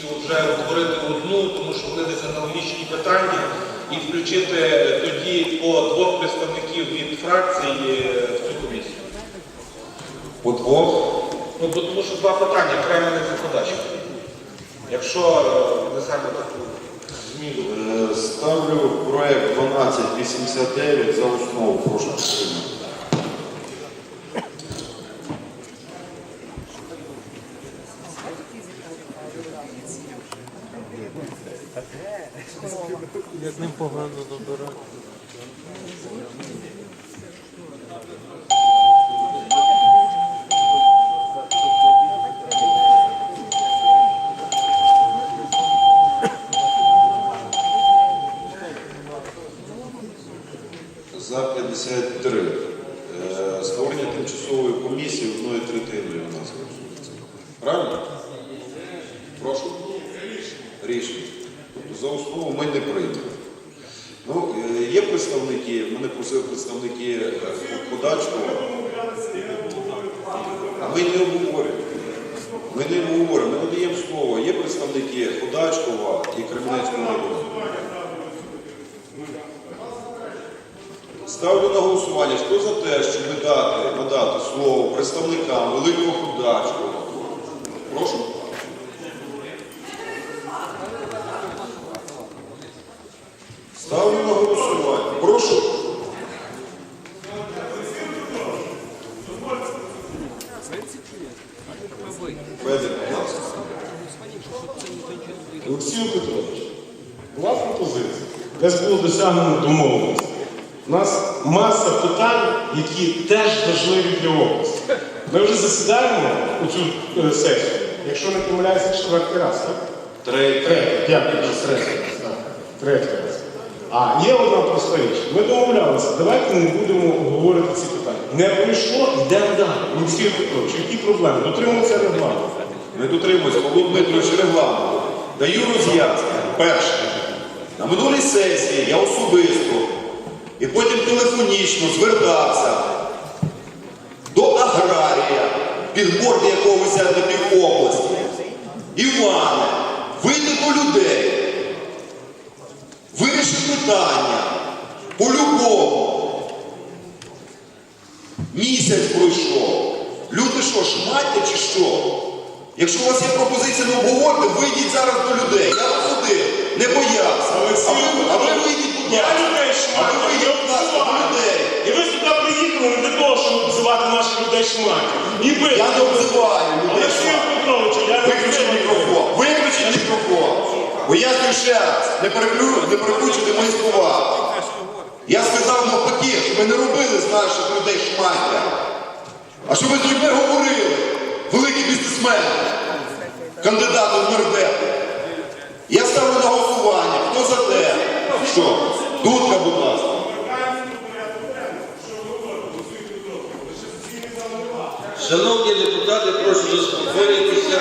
комісію вже утворити одну, тому що вони десь аналогічні питання, і включити тоді по двох представників від фракцій е, в цю комісію. По двох. Ну, бо тому що два питання окремо не задачі. Якщо е, внесемо таку зміну. Е, Ставлю проект 1289 за основу. Прошу підтримати. Як ним погано добирати. За 53. Е, Створення тимчасової комісії одної третиною у нас. Правильно? Прошу. Рішення. Тобто за основу ми не приймемо. Ну, е, є представники, мене просили представники е, подачкова. Ми не обговорюємо. Ми не обговорюємо, ми надаємо слово. Є представники Подачкова і Кремінецького району. Ставлю на голосування, хто за те, щоб дати, надати слово представникам Великого Ходачкого. Прошу. Ставлю на голосування. Прошу. Олексій Петрович, була пропозиція. Десь було досягнено домовленості. У нас маса питань, які теж важливі для області. Ми вже засідаємо у цю е, сесію, якщо не помиляюся, четвертий раз, так? Третє. Третій, дякую, третій Третій. А є одна проста річ. Ми домовлялися, давайте не будемо обговорити ці питання. Не пройшло, йдемо далі. Олексій Петрович, які проблеми? Дотримуємося регламенту. Не дотримуюсь, Павло Дмитрович, регламенту. Даю роз'яснення. Перше. На минулій сесії я особисто і потім телефонічно звертався до аграрія, під борди якого висять на пів області. Іване, вийди до людей, виріши питання по-любому. Місяць пройшов. Люди що, шмаття чи що? Якщо у вас є пропозиція не обговорити, вийдіть зараз до людей. Я розсудив, не боявся. А ви, а ви вийдіть, будь Я ласка. людей А ви шматів, вийдіть, я будь ласка, до людей. І ви сюди приїхали не для того, щоб обзивати наших людей шматів. І ви. Я не обзиваю людей. Пояснюю ще раз. Не переключуйте мої слова. Я сказав навпаки, щоб ви не робили з наших людей шмаття. А щоб ви з людьми говорили. Великі бізнесмени. Кандидати в нардепи. Я ставлю на голосування. Хто за те? Що? Дудка, будь ласка. Шановні депутати, прошу заспокоїтися.